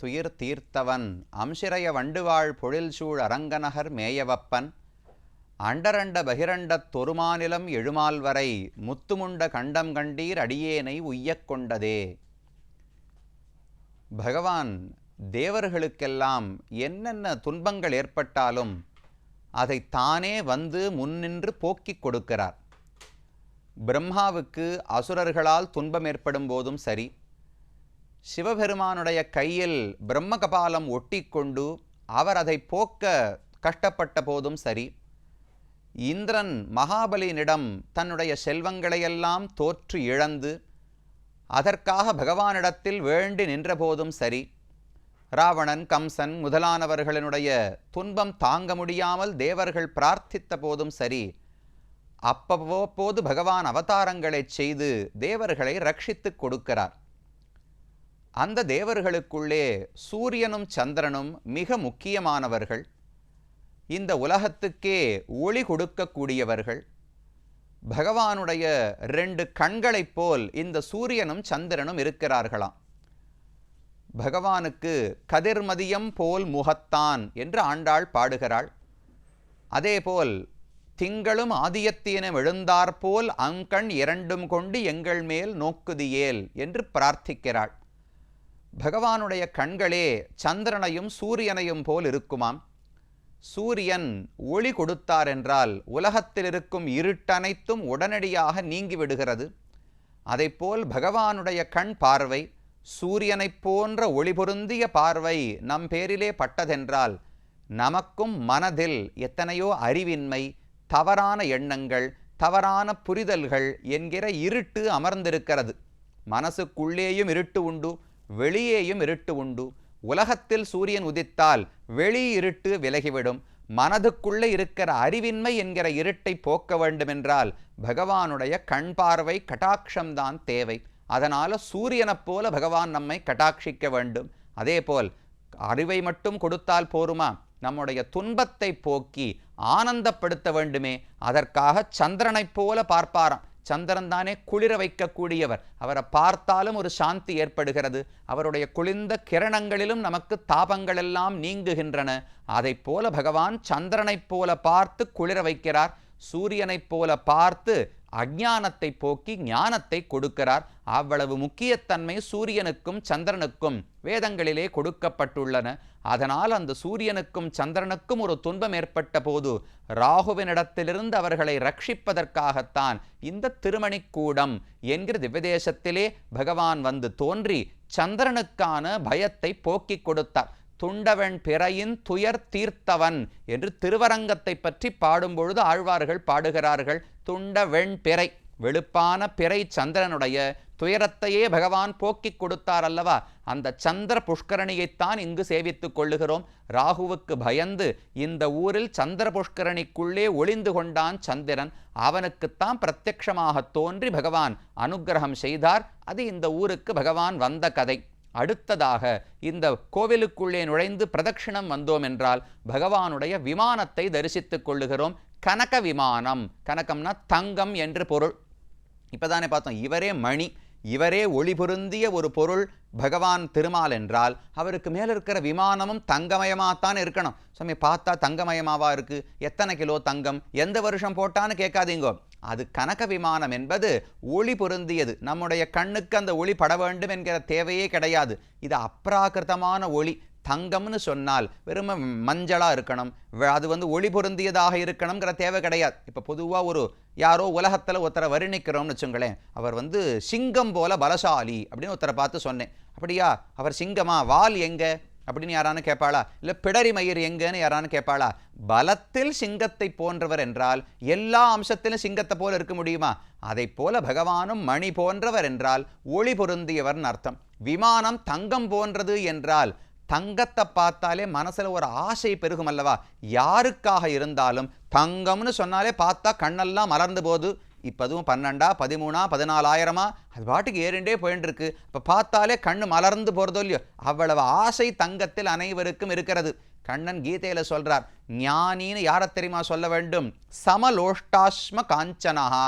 துயிர் தீர்த்தவன் அம்சிறைய வண்டுவாழ் பொழில் சூழ் அரங்கநகர் மேயவப்பன் அண்டரண்ட பகிரண்டத் தொருமாநிலம் எழுமால் வரை முத்துமுண்ட கண்டம் கண்டீர் அடியேனை உய்யக் கொண்டதே. பகவான் தேவர்களுக்கெல்லாம் என்னென்ன துன்பங்கள் ஏற்பட்டாலும் அதை தானே வந்து முன்னின்று போக்கிக் கொடுக்கிறார். பிரம்மாவுக்கு அசுரர்களால் துன்பம் ஏற்படும் போதும் சரி. சிவபெருமானுடைய கையில் பிரம்ம கபாலம் ஒட்டிக்கொண்டு அவர் அதை போக்க கஷ்டப்பட்ட போதும் சரி. இந்திரன் மகாபலியினிடம் தன்னுடைய செல்வங்களையெல்லாம் தோற்று இழந்து அதற்காக பகவானிடத்தில் வேண்டி நின்றபோதும் சரி. ராவணன் கம்சன் முதலானவர்களினுடைய துன்பம் தாங்க முடியாமல் தேவர்கள் பிரார்த்தித்த போதும் சரி. அப்பப்போது பகவான் அவதாரங்களைச் செய்து தேவர்களை ரட்சித்துக் கொடுக்கிறார். அந்த தேவர்களுக்குள்ளே சூரியனும் சந்திரனும் மிக முக்கியமானவர்கள். இந்த உலகத்துக்கே ஒளி கொடுக்கக்கூடியவர்கள். பகவானுடைய ரெண்டு கண்களைப் போல் இந்த சூரியனும் சந்திரனும் இருக்கிறார்களாம். பகவானுக்கு கதிர்மதியம் போல் முகத்தான் என்று ஆண்டாள் பாடுகிறாள். அதேபோல் திங்களும் ஆதியத்தீனம் எழுந்தாற்போல் அங்கண் இரண்டும் கொண்டு எங்கள் மேல் நோக்குதியேல் என்று பிரார்த்திக்கிறாள். பகவானுடைய கண்களே சந்திரனையும் சூரியனையும் போல் இருக்குமாம். சூரியன் ஒளி கொடுத்தார் என்றால் உலகத்தில் இருக்கும் இருட்டனைத்தும் உடனடியாக நீங்கிவிடுகிறது அதைப்போல் பகவானுடைய கண் பார்வை சூரியனைப் போன்ற ஒளி பொருந்திய பார்வை நம் பேரிலே பட்டதென்றால் நமக்கும் மனதில் எத்தனையோ அறிவின்மை தவறான எண்ணங்கள் தவறான புரிதல்கள் என்கிற இருட்டு அமர்ந்திருக்கிறது. மனசுக்குள்ளேயும் இருட்டு உண்டு. வெளியேயும் இருட்டு உண்டு. உலகத்தில் சூரியன் உதித்தால் வெளி இருட்டு விலகிவிடும். மனதுக்குள்ளே இருக்கிற அறிவின்மை என்கிற இருட்டை போக்க வேண்டுமென்றால் பகவானுடைய கண் பார்வை கட்டாட்சம்தான் தேவை. அதனால் சூரியனைப் போல பகவான் நம்மை கட்டாட்சிக்க வேண்டும். அதேபோல் அறிவை மட்டும் கொடுத்தால் போருமா? நம்முடைய துன்பத்தை போக்கி ஆனந்தப்படுத்த வேண்டுமே. அதற்காக சந்திரனைப் போல பார்ப்பாராம். சந்திரன் தானே குளிர வைக்கக்கூடியவர். அவரை பார்த்தாலும் ஒரு சாந்தி ஏற்படுகிறது. அவருடைய குளிர்ந்த கிரணங்களிலும் நமக்கு தாபங்கள் எல்லாம் நீங்குகின்றன. அதைப் போல பகவான் சந்திரனைப் போல பார்த்து குளிர வைக்கிறார். சூரியனைப் போல பார்த்து அஜானத்தை போக்கி ஞானத்தை கொடுக்கிறார். அவ்வளவு முக்கியத்தன்மை சூரியனுக்கும் சந்திரனுக்கும் வேதங்களிலே கொடுக்கப்பட்டுள்ளன. அதனால் அந்த சூரியனுக்கும் சந்திரனுக்கும் ஒரு துன்பம் ஏற்பட்ட போது ராகுவினிடத்திலிருந்து அவர்களை ரட்சிப்பதற்காகத்தான் இந்த திருமணிக்கூடம் என்கிற திவ்யதேசத்திலே பகவான் வந்து தோன்றி சந்திரனுக்கான பயத்தை போக்கிக் கொடுத்தார். துண்டவன் பிறையின் துயர் தீர்த்தவன் என்று திருவரங்கத்தை பற்றி பாடும்பொழுது ஆழ்வார்கள் பாடுகிறார்கள். துண்ட வெண்பிறை வெளுப்பான பிறை சந்திரனுடைய துயரத்தையே பகவான் போக்கிக் கொடுத்தார் அல்லவா அந்த சந்திர புஷ்கரணியைத்தான் இங்கு சேவித்துக் கொள்ளுகிறோம். ராகுவுக்கு பயந்து இந்த ஊரில் சந்திர புஷ்கரணிக்குள்ளே ஒளிந்து கொண்டான் சந்திரன். அவனுக்குத்தான் பிரத்யக்ஷமாக தோன்றி பகவான் அனுக்கிரகம் செய்தார். அது இந்த ஊருக்கு பகவான் வந்த கதை. அடுத்ததாக இந்த கோவிலுக்குள்ளே நுழைந்து பிரதட்சிணம் வந்தோம் என்றால் பகவானுடைய விமானத்தை தரிசித்துக் கொள்ளுகிறோம். கனக விமானம். கனகம்னா தங்கம் என்று பொருள். இப்பதானே பார்த்தோம். இவரே மணி. இவரே ஒளி பொருந்திய ஒரு பொருள் பகவான் திருமால் என்றால் அவருக்கு மேலே இருக்கிற விமானமும் தங்கமயமாகத்தான் இருக்கணும். சுவாமி பார்த்தா தங்கமயமாவா இருக்குது எத்தனை கிலோ தங்கம்? எந்த வருஷம் போட்டான்னு கேட்காதீங்கோ. அது கனக விமானம் என்பது ஒளி பொருந்தியது நம்முடைய கண்ணுக்கு அந்த ஒளி பட வேண்டும் என்கிற தேவையே கிடையாது. இது அப்ராகிருதமான ஒளி. தங்கம்னு சொன்னால் வெறும் மஞ்சளாக இருக்கணும். அது வந்து ஒளி பொருந்தியதாக இருக்கணுங்கிற தேவை கிடையாது. இப்போ பொதுவாக ஒரு யாரோ உலகத்தில் ஒருத்தரை வர்ணிக்கிறோம்னு வச்சுங்களேன். அவர் வந்து சிங்கம் போல பலசாலி அப்படின்னு ஒருத்தரை பார்த்து சொன்னேன். அப்படியா? அவர் சிங்கமா? வால் எங்கே? அப்படின்னு யாரானு கேட்பாளா இல்லை பிடரி மயிர் எங்கன்னு யாரானு கேட்பாளா பலத்தில் சிங்கத்தை போன்றவர் என்றால் எல்லா அம்சத்திலும் சிங்கத்தை போல இருக்க முடியுமா? அதைப் போல பகவானும் மணி போன்றவர் என்றால் ஒளி பொருந்தியவர்னு அர்த்தம். விமானம் தங்கம் போன்றது என்றால் தங்கத்தை பார்த்தாலே மனசில் ஒரு ஆசை பெருகும் அல்லவா? யாருக்காக இருந்தாலும் தங்கம்னு சொன்னாலே பார்த்தா கண்ணெல்லாம் மலர்ந்து போகுது. இப்போ அதுவும் பன்னெண்டா பதிமூணா பதினாலாயிரமா? அது பாட்டுக்கு ஏறிண்டே போயின்ட்டுருக்கு இப்போ பார்த்தாலே கண்ணு மலர்ந்து போகிறதோ இல்லையோ? அவ்வளவு ஆசை தங்கத்தில் அனைவருக்கும் இருக்கிறது. கண்ணன் கீதையில் சொல்கிறார் ஞானின்னு யாரை தெரியுமா சொல்ல வேண்டும்? சமலோஷ்டாஸ்ம காஞ்சனஹா.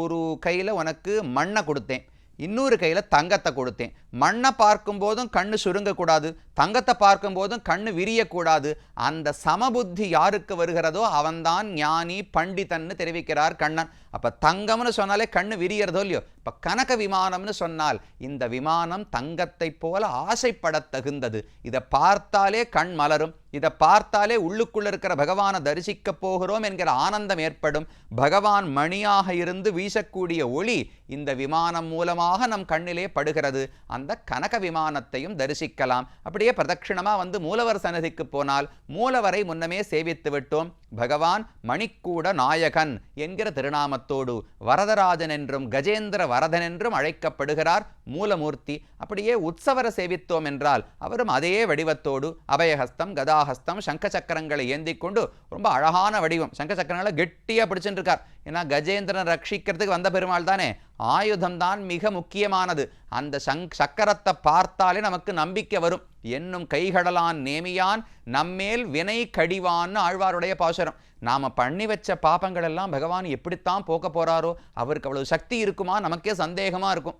ஒரு கையில் உனக்கு மண்ணை கொடுத்தேன். இன்னொரு கையில் தங்கத்தை கொடுத்தேன். மண்ணை பார்க்கும் போதும் கண்ணு சுருங்கக்கூடாது தங்கத்தை பார்க்கும் போதும் கண்ணு விரியக்கூடாது. அந்த சமபுத்தி யாருக்கு வருகிறதோ அவன்தான் ஞானி பண்டிதன்னு தெரிவிக்கிறார் கண்ணன். அப்போ தங்கம்னு சொன்னாலே கண்ணு விரியறதோ இல்லையோ? இப்போ கனக விமானம்னு சொன்னால் இந்த விமானம் தங்கத்தை போல ஆசைப்பட தகுந்தது. இதை பார்த்தாலே கண் மலரும். இதை பார்த்தாலே உள்ளுக்குள்ள இருக்கிற பகவானை தரிசிக்க போகிறோம் என்கிற ஆனந்தம் ஏற்படும். பகவான் மணியாக இருந்து வீசக்கூடிய ஒளி இந்த விமானம் மூலமாக நம் கண்ணிலே படுகிறது. அந்த கனக விமானத்தையும் தரிசிக்கலாம். அப்படியே பிரதட்சிணமாக வந்து மூலவர் சன்னதிக்கு போனால் மூலவரை முன்னமே சேவித்து விட்டோம். பகவான் மணிக்கூட நாயகன் என்கிற திருநாமத்தோடு வரதராஜன் என்றும் கஜேந்திர வரதன் என்றும் அழைக்கப்படுகிறார் மூலமூர்த்தி. அப்படியே உற்சவர சேவித்தோம் என்றால் அவரும் அதே வடிவத்தோடு அபயஹஸ்தம் கதாஹஸ்தம் சங்க சக்கரங்களை ஏந்தி கொண்டு ரொம்ப அழகான வடிவம். சங்க சக்கரங்களை கெட்டியாக பிடிச்சுட்டு இருக்கார் ஏன்னா கஜேந்திரன் ரட்சிக்கிறதுக்கு வந்த பெருமாள் தானே. ஆயுதம் தான் மிக முக்கியமானது. அந்த சங் சக்கரத்தை பார்த்தாலே நமக்கு நம்பிக்கை வரும். என்னும் கைகடலான் நேமியான் நம்மேல் வினை கடிவான்னு ஆழ்வாருடைய பாசுரம். நாம் பண்ணி வச்ச பாப்பங்கள் எல்லாம் பகவான் எப்படித்தான் போக்க போகிறாரோ அவருக்கு அவ்வளவு சக்தி இருக்குமா? நமக்கே சந்தேகமாக இருக்கும்.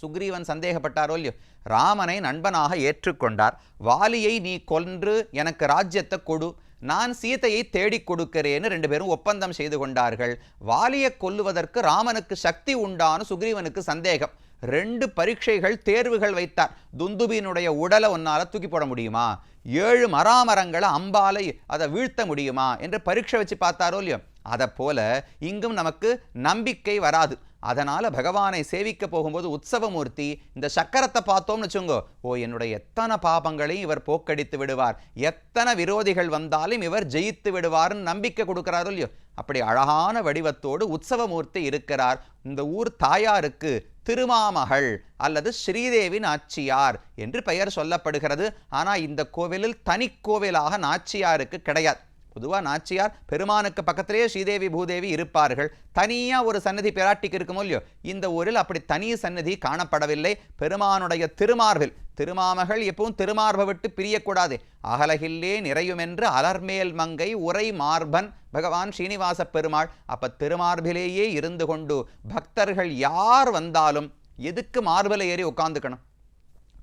சுக்ரீவன் சந்தேகப்பட்டாரோ இல்லையோ? ராமனை நண்பனாக ஏற்றுக்கொண்டார். வாலியை நீ கொன்று எனக்கு ராஜ்யத்தை கொடு. நான் சீதையை தேடிக் கொடுக்கிறேன்னு ரெண்டு பேரும் ஒப்பந்தம் செய்து கொண்டார்கள். வாலியை கொல்லுவதற்கு ராமனுக்கு சக்தி உண்டான்னு சுக்ரீவனுக்கு சந்தேகம். ரெண்டு பரீட்சைகள் தேர்வுகள் வைத்தார். துந்துபியினுடைய உடலை ஒன்னால தூக்கி போட முடியுமா? ஏழு மராமரங்களை அம்பாலை அதை வீழ்த்த முடியுமா? என்று பரீட்சை வச்சு பார்த்தாரோ இல்லையோ? அதை போல இங்கும் நமக்கு நம்பிக்கை வராது. அதனால் பகவானை சேவிக்க போகும்போது உற்சவமூர்த்தி இந்த சக்கரத்தை பார்த்தோம்னு வச்சுங்கோ ஓ என்னுடைய எத்தனை பாபங்களையும் இவர் போக்கடித்து விடுவார். எத்தனை விரோதிகள் வந்தாலும் இவர் ஜெயித்து விடுவார்னு நம்பிக்கை கொடுக்கிறாரோ இல்லையோ? அப்படி அழகான வடிவத்தோடு உற்சவமூர்த்தி இருக்கிறார். இந்த ஊர் தாயாருக்கு திருமாமகள் அல்லது ஸ்ரீதேவி நாச்சியார் என்று பெயர் சொல்லப்படுகிறது. ஆனால் இந்த கோவிலில் தனி கோவிலாக நாச்சியாருக்கு கிடையாது. பொதுவாக நாச்சியார் பெருமானுக்கு பக்கத்திலேயே ஸ்ரீதேவி பூதேவி இருப்பார்கள். தனியாக ஒரு சன்னதி பிராட்டிக்கு இருக்குமோ இல்லையோ இந்த ஊரில் அப்படி தனி சன்னதி காணப்படவில்லை. பெருமானுடைய திருமார்பில் திருமாமகள் எப்பவும் திருமார்பை விட்டு பிரியக்கூடாது. அகலகில்லே நிறையுமென்று அலர்மேல் மங்கை உரை மார்பன் பகவான் ஸ்ரீனிவாச பெருமாள். அப்ப திருமார்பிலேயே இருந்து கொண்டு பக்தர்கள் யார் வந்தாலும் எதுக்கு மார்பில் ஏறி உட்காந்துக்கணும்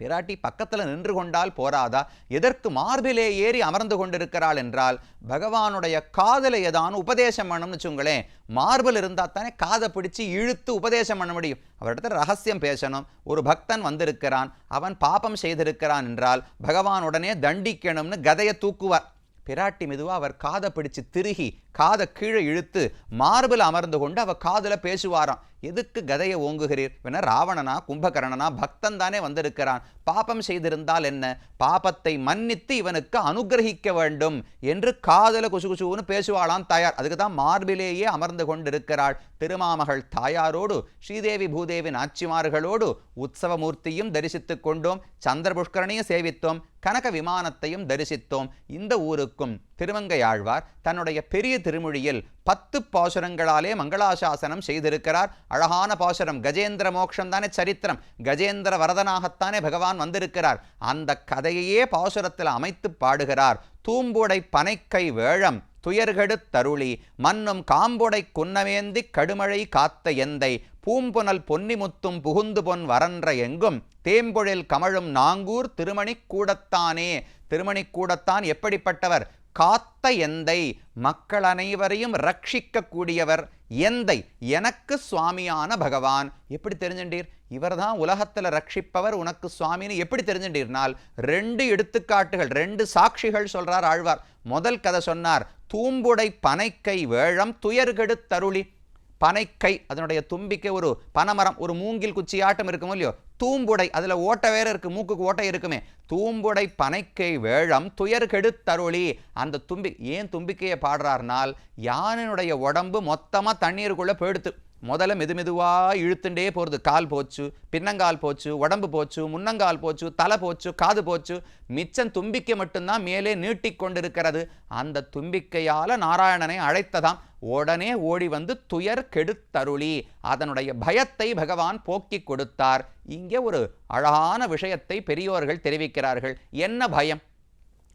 பிராட்டி பக்கத்தில் நின்று கொண்டால் போராதா? எதற்கு மார்பிலே ஏறி அமர்ந்து கொண்டிருக்கிறாள் என்றால் பகவானுடைய காதலை ஏதானு உபதேசம் பண்ணணும்னு வச்சுங்களேன். மார்பில் இருந்தால் தானே காதை பிடிச்சி இழுத்து உபதேசம் பண்ண முடியும். அவரிடத்தில் ரகசியம் பேசணும். ஒரு பக்தன் வந்திருக்கிறான். அவன் பாபம் செய்திருக்கிறான் என்றால் பகவானுடனே தண்டிக்கணும்னு கதையை தூக்குவார். பிராட்டி மெதுவாக அவர் காதை பிடிச்சு திருகி காதை கீழே இழுத்து மார்பில் அமர்ந்து கொண்டு அவ காதுல பேசுவாராம். எதுக்கு கதையை ஓங்குகிறீர்? வேணா ராவணனா கும்பகரணனா பக்தன் தானே வந்திருக்கிறான். பாபம் செய்திருந்தால் என்ன? பாபத்தை மன்னித்து இவனுக்கு அனுகிரகிக்க வேண்டும் என்று காதல குசு குசுன்னு பேசுவாளாம் தாயார். அதுக்கு தான் மார்பிலேயே அமர்ந்து கொண்டிருக்கிறாள். திருமாமகள் தாயாரோடு ஸ்ரீதேவி பூதேவி நாச்சிமார்களோடு உற்சவமூர்த்தியும் தரிசித்து கொண்டோம். சந்திர புஷ்கரனையும் சேவித்தோம். கனக விமானத்தையும் தரிசித்தோம். இந்த ஊருக்கும் திருமங்கையாழ்வார் தன்னுடைய பெரிய திருமொழியில் பத்து பாசுரங்களாலே மங்களாசாசனம் செய்திருக்கிறார். அழகான பாசுரம். கஜேந்திர மோட்சம் தானே சரித்திரம். கஜேந்திர வரதனாகத்தானே பகவான் வந்திருக்கிறார். அந்த கதையையே பாசுரத்தில் அமைத்து பாடுகிறார். தூம்புடை பனைக்கை வேழம் துயர்கெடு தருளி மன்னும் காம்புடை குன்னவேந்தி கடுமழை காத்த எந்தை பூம்புனல் பொன்னிமுத்தும் புகுந்து பொன் வரன்ற எங்கும் தேம்பொழில் கமழும் நாங்கூர் திருமணிக்கூடத்தானே திருமணிக்கூடத்தான் கூடத்தான் எப்படிப்பட்டவர்? காத்த எந்தை மக்கள் அனைவரையும் ரட்சிக்கக்கூடியவர் எந்தை எனக்கு சுவாமியான பகவான். எப்படி தெரிஞ்சுட்டீர் இவர் தான் உலகத்தில் ரட்சிப்பவர் உனக்கு சுவாமின்னு எப்படி தெரிஞ்சுட்டீர்னால் ரெண்டு எடுத்துக்காட்டுகள் ரெண்டு சாட்சிகள் சொல்றார் ஆழ்வார். முதல் கதை சொன்னார் தூம்புடை பனைக்கை வேழம் துயர்கெடுத்தருளி பனைக்கை அதனுடைய தும்பிக்கை ஒரு பனைமரம் ஒரு மூங்கில் குச்சி ஆட்டம் இருக்குமோ இல்லையோ தூம்புடை அதில் ஓட்டை வேற இருக்கு மூக்குக்கு ஓட்டை இருக்குமே. தூம்புடை பனைக்கை வேழம் துயர் கெடுத்தருளி அந்த தும்பி ஏன் தும்பிக்கையை பாடுறாருனால் யானையினுடைய உடம்பு மொத்தமாக தண்ணீருக்குள்ளே போயிடுத்து. முதல்ல மெது மெதுவாக இழுத்துண்டே போகிறது கால் போச்சு பின்னங்கால் போச்சு உடம்பு போச்சு முன்னங்கால் போச்சு தலை போச்சு காது போச்சு. மிச்சம் தும்பிக்கை மட்டும்தான் மேலே நீட்டிக்கொண்டிருக்கிறது. அந்த தும்பிக்கையால் நாராயணனை அழைத்ததாம். உடனே ஓடி வந்து துயர் கெடுத்தருளி அதனுடைய பயத்தை பகவான் போக்கி கொடுத்தார். இங்கே ஒரு அழகான விஷயத்தை பெரியோர்கள் தெரிவிக்கிறார்கள். என்ன பயம்?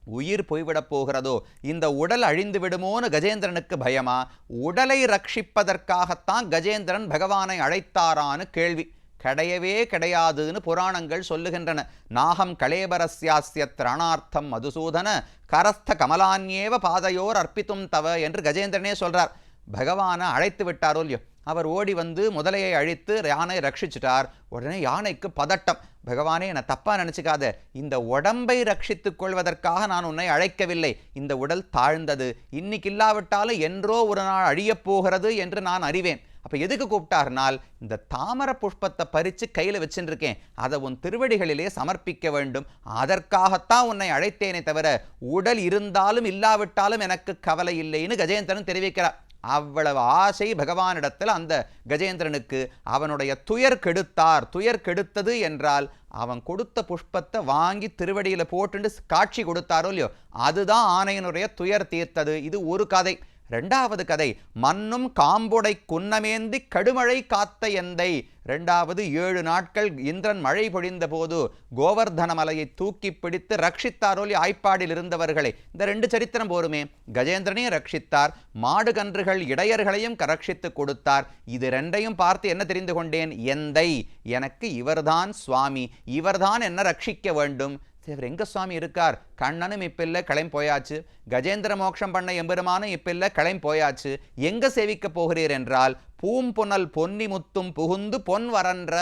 உயிர் போய்விடப் போகிறதோ? இந்த உடல் அழிந்து விடுமோன்னு கஜேந்திரனுக்கு பயமா? உடலை ரட்சிப்பதற்காகத்தான் கஜேந்திரன் பகவானை அழைத்தாரான்னு கேள்வி. கிடையவே கிடையாதுன்னு புராணங்கள் சொல்லுகின்றன. நாகம் கலேபரஸ்யாஸ்ய திரணார்த்தம் மதுசூதன கரஸ்த கமலான்யேவ பாதையோர் அர்ப்பித்தும் தவ என்று கஜேந்திரனே சொல்றார். பகவானை அழைத்து விட்டாரோ இல்லையோ? அவர் ஓடி வந்து முதலையை அழித்து யானை ரட்சிச்சிட்டார். உடனே யானைக்கு பதட்டம். பகவானே என்னை தப்பா நினச்சிக்காத. இந்த உடம்பை ரட்சித்துக் கொள்வதற்காக நான் உன்னை அழைக்கவில்லை. இந்த உடல் தாழ்ந்தது. இன்னைக்கு இல்லாவிட்டாலும் என்றோ ஒரு நாள் அழியப் போகிறது என்று நான் அறிவேன். அப்போ எதுக்கு கூப்பிட்டார்னால் இந்த தாமர புஷ்பத்தை பறித்து கையில் வச்சுருக்கேன். அதை உன் திருவடிகளிலே சமர்ப்பிக்க வேண்டும். அதற்காகத்தான் உன்னை அழைத்தேனே தவிர உடல் இருந்தாலும் இல்லாவிட்டாலும் எனக்கு கவலை இல்லைன்னு கஜேந்திரன் தெரிவிக்கிறார். அவ்வளவு ஆசை பகவானிடத்தில் அந்த கஜேந்திரனுக்கு. அவனுடைய துயர் கெடுத்தார். துயர் கெடுத்தது என்றால் அவன் கொடுத்த புஷ்பத்தை வாங்கி திருவடியில் போட்டுண்டு காட்சி கொடுத்தாரோ இல்லையோ அதுதான் ஆணையனுடைய துயர் தீர்த்தது. இது ஒரு கதை. ரெண்டாவது கதை மண்ணும் காம்புடை குன்னமேந்தி கடுமழை காத்த எந்தை. ரெண்டாவது ஏழு நாட்கள் இந்திரன் மழை பொழிந்த போது கோவர்தன மலையை தூக்கி பிடித்து ரட்சித்தாரோலி ஆய்ப்பாடில் இருந்தவர்களை. இந்த ரெண்டு சரித்திரம் போருமே. கஜேந்திரனையும் ரட்சித்தார் மாடு கன்றுகள் இடையர்களையும் ரட்சித்து கொடுத்தார். இது ரெண்டையும் பார்த்து என்ன தெரிந்து கொண்டேன்? எந்தை. எனக்கு இவர்தான் சுவாமி. இவர்தான் என்ன ரட்சிக்க வேண்டும்? இவர் எங்க சுவாமி இருக்கார். கண்ணனும் இப்பில்ல கிளம்பி போயாச்சு. கஜேந்திர மோட்சம் பண்ண எம்பெருமானும் இப்பில்ல கிளம்பி போயாச்சு. எங்க சேவிக்க போகிறீர் என்றால் பூம்புனல் பொன்னி முத்தும் புகுந்து பொன் வரன்ற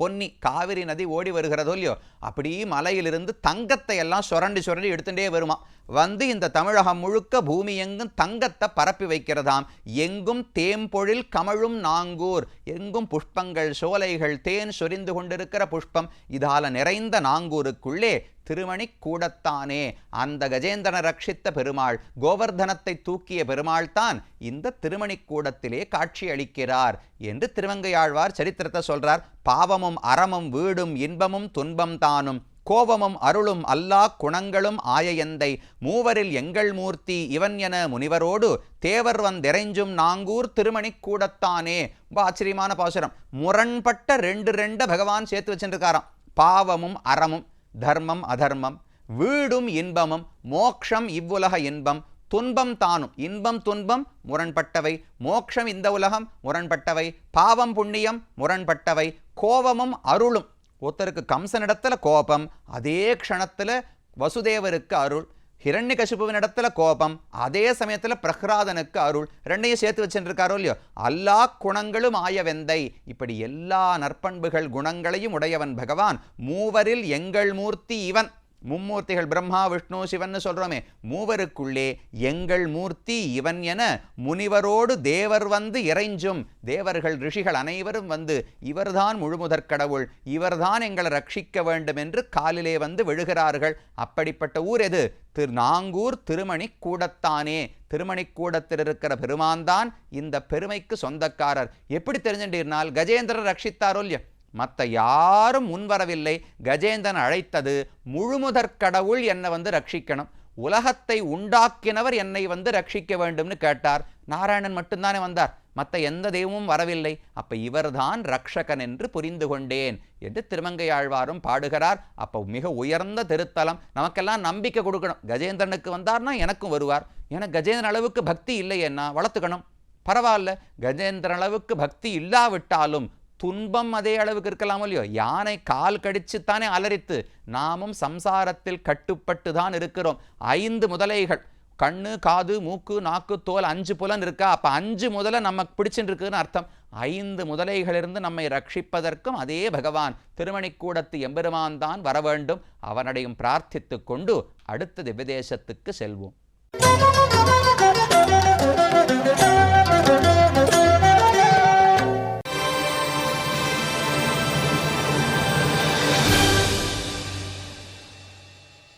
பொன்னி காவிரி நதி ஓடி வருகிறதோ இல்லையோ அப்படி மலையிலிருந்து தங்கத்தை எல்லாம் சுரண்டி சுரண்டி எடுத்துட்டே வருமா? வந்து இந்த தமிழகம் முழுக்க பூமி எங்கும் தங்கத்தை பரப்பி வைக்கிறதாம். எங்கும் தேம்பொழில் கமழும் நாங்கூர் எங்கும் புஷ்பங்கள் சோலைகள் தேன் சொரிந்து கொண்டிருக்கிற புஷ்பம். இதால நிறைந்த நாங்கூருக்குள்ளே திருமணி கூடத்தானே அந்த கஜேந்திரனை ரட்சித்த பெருமாள் கோவர்தனத்தை தூக்கிய பெருமாள் தான் இந்த திருமணி கூடத்திலே காட்சி அளிக்கிறார் என்று திருவங்கையாழ்வார் சரித்திரத்தை சொல்றார். பாவமும் அறமும் வீடும் இன்பமும் துன்பம் தானும். கோபமும் அருளும் அல்லா குணங்களும் ஆயயந்தை மூவரில் எங்கள் மூர்த்தி இவன் என முனிவரோடு தேவர் வந்தெறைஞ்சும் நாங்கூர் திருமணி கூடத்தானே ரொம்ப ஆச்சரியமான பாசுரம். முரண்பட்ட ரெண்டு ரெண்ட பகவான் சேர்த்து வச்சுருக்காராம் பாவமும் அறமும் தர்மம் அதர்மம் வீடும் இன்பமும் மோக்ஷம் இவ்வுலக இன்பம் துன்பம் தானும். இன்பம் துன்பம் முரண்பட்டவை. மோக்ஷம் இந்த உலகம் முரண்பட்டவை. பாவம் புண்ணியம் முரண்பட்டவை. கோபமும் அருளும். ஒருத்தருக்கு கம்சனிடத்துல கோபம் அதே க்ஷணத்துல வசுதேவருக்கு அருள். ஹிரண்ய கசிபுவினிடத்துல கோபம் அதே சமயத்துல பிரஹ்லாதனுக்கு அருள் ரெண்டையும் சேர்த்து வச்சுருக்காரோ இல்லையோ? எல்லா குணங்களும் ஆயவெந்தை. இப்படி எல்லா நற்பண்புகள் குணங்களையும் உடையவன் பகவான். மூவரில் எங்கள் மூர்த்தி இவன். மும்மூர்த்திகள் பிரம்மா விஷ்ணு சிவன் சொல்றோமே. மூவருக்குள்ளே எங்கள் மூர்த்தி இவன் என முனிவரோடு தேவர் வந்து இறைஞ்சும். தேவர்கள் ரிஷிகள் அனைவரும் வந்து இவர்தான் முழுமுதற் கடவுள் இவர்தான் எங்களை ரட்சிக்க வேண்டும் என்று காலிலே வந்து விழுகிறார்கள். அப்படிப்பட்ட ஊர் எது? திரு நாங்கூர் திருமணி கூடத்தானே திருமணி கூடத்தில் இருக்கிற பெருமான் தான் இந்த பெருமைக்கு சொந்தக்காரர். எப்படி தெரிஞ்சுட்டீர்னால் கஜேந்திரர் ரட்சித்தாரோ இல்லையா? மற்ற யாரும் முன்வரவில்லை. கஜேந்திரன் அழைத்தது முழுமுதற் கடவுள் என்னை வந்து ரட்சிக்கணும். உலகத்தை உண்டாக்கினவர் என்னை வந்து ரட்சிக்க வேண்டும்னு கேட்டார். நாராயணன் மட்டும்தானே வந்தார். மற்ற எந்த தெய்வமும் வரவில்லை. அப்ப இவர்தான் ரக்ஷகன் என்று புரிந்து கொண்டேன். என்று திருமங்கையாழ்வாரும் பாடுகிறார். அப்போ மிக உயர்ந்த திருத்தலம். நமக்கெல்லாம் நம்பிக்கை கொடுக்கணும். கஜேந்திரனுக்கு வந்தார்னா எனக்கும் வருவார். எனக்கு கஜேந்திரன் அளவுக்கு பக்தி இல்லையேன்னா வளர்த்துக்கணும். பரவாயில்ல. கஜேந்திரன் அளவுக்கு பக்தி இல்லாவிட்டாலும் துன்பம் அதே அளவுக்கு இருக்கலாம் இல்லையோ? யானை கால் கடிச்சுத்தானே அலறித்து நாமும் சம்சாரத்தில் கட்டுப்பட்டு தான் இருக்கிறோம். ஐந்து முதலைகள். கண்ணு காது மூக்கு நாக்கு தோல் அஞ்சு புலன் இருக்கா? அப்போ அஞ்சு முதலை நமக்கு பிடிச்சுட்டு அர்த்தம். ஐந்து முதலைகளிலிருந்து நம்மை ரட்சிப்பதற்கும் அதே பகவான் திருமணிக்கூடத்து எம்பெருமான் தான் வர வேண்டும். அவனடையும் பிரார்த்தித்து கொண்டு அடுத்த திவ்யதேசத்துக்கு செல்வோம்.